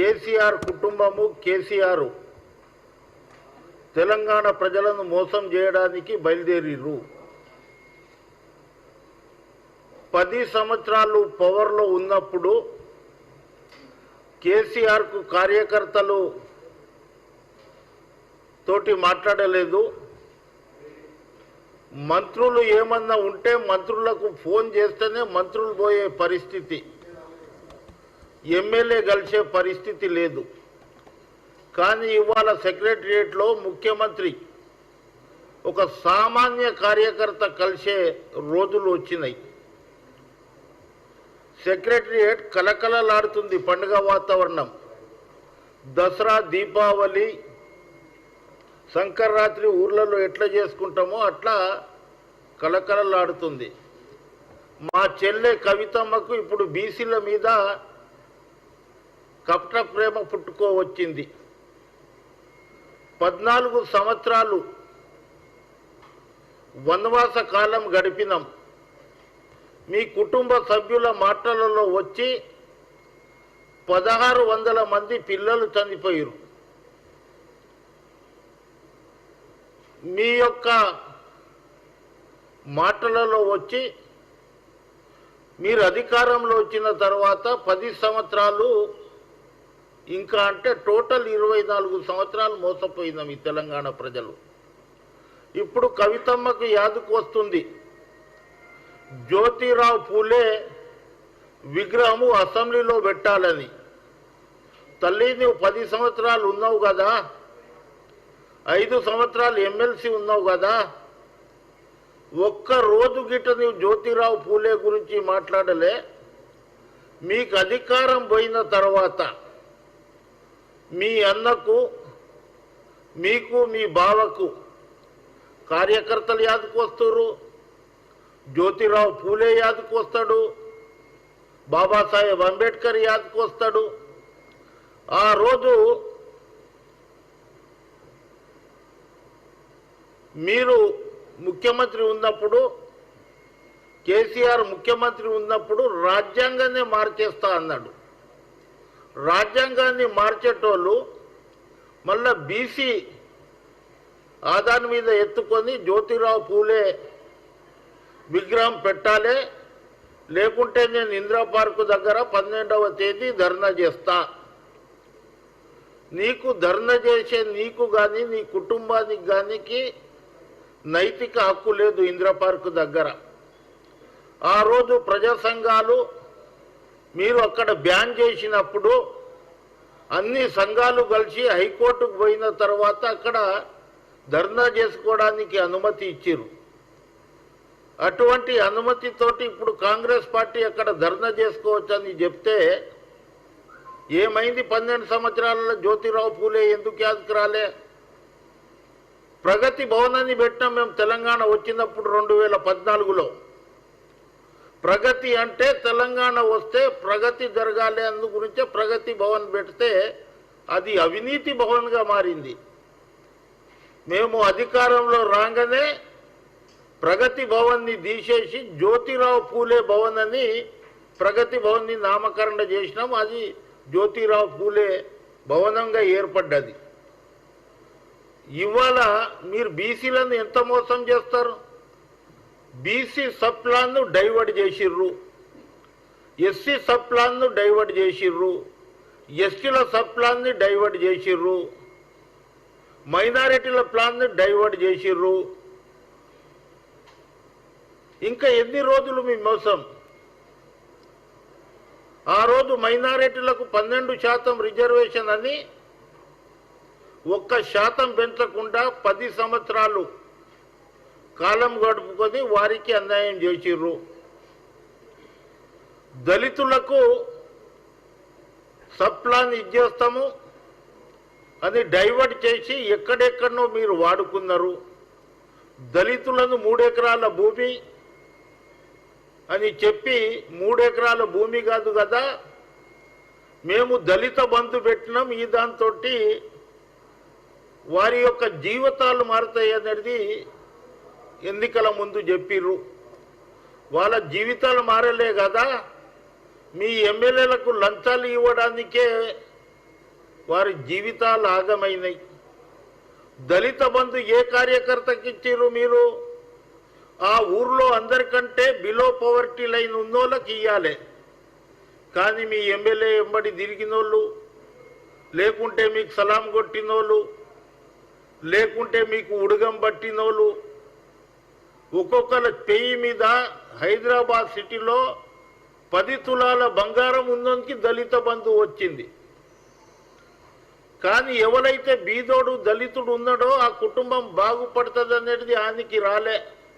కేసీఆర్ కుటుంబము కేసీఆర్. తెలంగాణ ప్రజలను మోసం చేయడానికి బయలుదేరిర్రు. పది సంవత్సరాలు పవర్లో ఉన్నప్పుడు కేసీఆర్కు కార్యకర్తలు తోటి మాట్లాడలేదు. మంత్రులు ఏమన్నా ఉంటే మంత్రులకు ఫోన్ చేస్తేనే మంత్రులు పోయే పరిస్థితి. ఎమ్మెల్యే కలిసే పరిస్థితి లేదు. కానీ ఇవాళ సెక్రటరియట్లో ముఖ్యమంత్రి ఒక సామాన్య కార్యకర్త కలిసే రోజులు వచ్చినాయి. సెక్రటరియట్ కలకలలాడుతుంది పండుగ వాతావరణం. దసరా దీపావళి సంకరాత్రి ఊర్లలో ఎట్లా చేసుకుంటామో అట్లా కలకలలాడుతుంది మా చెల్లె కవితమ్మకు ఇప్పుడు బీసీల మీద కపట ప్రేమ పుట్టుకోవచ్చింది. పద్నాలుగు సంవత్సరాలు వనవాస కాలం గడిపినాం. మీ కుటుంబ సభ్యుల మాటలలో వచ్చి పదహారు వందల మంది పిల్లలు చనిపోయారు. మీ యొక్క మాటలలో వచ్చి మీరు అధికారంలో వచ్చిన తర్వాత పది సంవత్సరాలు ఇంకా అంటే టోటల్ ఇరవై నాలుగు సంవత్సరాలు మోసపోయిందాం ఈ తెలంగాణ ప్రజలు. ఇప్పుడు కవితమ్మకు యాదుకు వస్తుంది. జ్యోతిరావు పూలే విగ్రహము అసెంబ్లీలో పెట్టాలని. తల్లి నువ్వు పది సంవత్సరాలు ఉన్నావు కదా. ఐదు సంవత్సరాలు ఎమ్మెల్సీ ఉన్నావు కదా. ఒక్క రోజు గిట నీవు జ్యోతిరావు పూలే గురించి మాట్లాడలే. మీకు అధికారం పోయిన తర్వాత మీ అన్నకు మీకు మీ బావకు కార్యకర్తలు యాదకు వస్తారు జ్యోతిరావు పూలే యాదకు వస్తాడు బాబాసాహెబ్ అంబేద్కర్ యాదకు వస్తాడు. ఆ రోజు మీరు ముఖ్యమంత్రి ఉన్నప్పుడు కేసీఆర్ ముఖ్యమంత్రి ఉన్నప్పుడు రాజ్యాంగాన్ని మార్చేస్తా అన్నాడు. రాజ్యాంగాన్ని మార్చేటోళ్ళు మళ్ళా బీసీ ఆధార్ మీద ఎత్తుకొని జ్యోతిరావు పూలే విగ్రహం పెట్టాలి లేకుంటే నేను ఇందిరా పార్కు దగ్గర పన్నెండవ తేదీ ధర్నా చేస్తా. నీకు ధర్నా చేసే నీకు కానీ నీ కుటుంబానికి కానీకి నైతిక హక్కు లేదు ఇందిరా పార్కు దగ్గర. ఆ రోజు ప్రజా సంఘాలు మీరు అక్కడ బ్యాన్ చేసినప్పుడు అన్ని సంఘాలు కలిసి హైకోర్టుకు పోయిన తర్వాత అక్కడ ధర్నా చేసుకోవడానికి అనుమతి ఇచ్చారు అటువంటి అనుమతితోటి ఇప్పుడు కాంగ్రెస్ పార్టీ అక్కడ ధర్నా చేసుకోవచ్చని చెప్తే ఏమైంది? పన్నెండు సంవత్సరాలలో జ్యోతిరావు పూలే ఎందుకు యాదకు రాలే? ప్రగతి భవనాన్ని పెట్టినాం మేము తెలంగాణ వచ్చినప్పుడు రెండు వేల పద్నాలుగులో. ప్రగతి అంటే తెలంగాణ వస్తే ప్రగతి జరగాలి అందు గురించే ప్రగతి భవన్ పెడితే అది అవినీతి భవన్గా మారింది. మేము అధికారంలో రాగానే ప్రగతి భవన్ని తీసేసి జ్యోతిరావు పూలే భవన్ అని ప్రగతి భవన్ని నామకరణ చేసినాం. అది జ్యోతిరావు పూలే భవనంగా ఏర్పడ్డది. ఇవాళ మీరు బీసీలను ఎంత మోసం చేస్తారు? బీసీ సబ్ ప్లాన్ను డైవర్ట్ చేసిర్రు. ఎస్సీ సబ్ ప్లాన్ను డైవర్ట్ చేసిర్రు. ఎస్టీల సబ్ ప్లాన్ని డైవర్ట్ చేసిర్రు. మైనారిటీల ప్లాన్ని డైవర్ట్ చేసిర్రు. ఇంకా ఎన్ని రోజులు మీ మోసం? ఆ రోజు మైనారిటీలకు పన్నెండు శాతం రిజర్వేషన్ అని ఒక్క శాతం పెంచకుండా పది సంవత్సరాలు కాలం గడుపుకొని వారికి అన్యాయం చేసిర్రు. దళితులకు సప్లాన్ ఇచ్చేస్తాము అని డైవర్ట్ చేసి ఎక్కడెక్కడనో మీరు వాడుకున్నారు. దళితులను మూడెకరాల భూమి అని చెప్పి మూడెకరాల భూమి కాదు కదా మేము దళిత బంధు పెట్టినాం ఈ దాంతో వారి యొక్క జీవితాలు మారుతాయి అనేది ఎన్నికల ముందు చెప్పిర్రు. వాళ్ళ జీవితాలు మారలే కదా. మీ ఎమ్మెల్యేలకు లంచాలు ఇవ్వడానికే వారి జీవితాలు ఆగమైనాయి దళిత బంధు ఏ కార్యకర్తకి ఇచ్చారు మీరు? ఆ ఊర్లో అందరికంటే బిలో పవర్టీ లైన్ ఉన్నోళ్ళకి ఇయ్యాలి. కానీ మీ ఎమ్మెల్యే ఎంబడి తిరిగినోళ్ళు లేకుంటే మీకు సలాం కొట్టినోళ్ళు లేకుంటే మీకు ఉడగం పట్టినోళ్ళు ఒక్కొక్కల పెయి మీద హైదరాబాద్ సిటీలో పది తులాల బంగారం ఉందోనికి దళిత బంధు వచ్చింది. కానీ ఎవరైతే బీదోడు దళితుడు ఉన్నాడో ఆ కుటుంబం బాగుపడుతుంది అనేది ఆయనకి రాలే.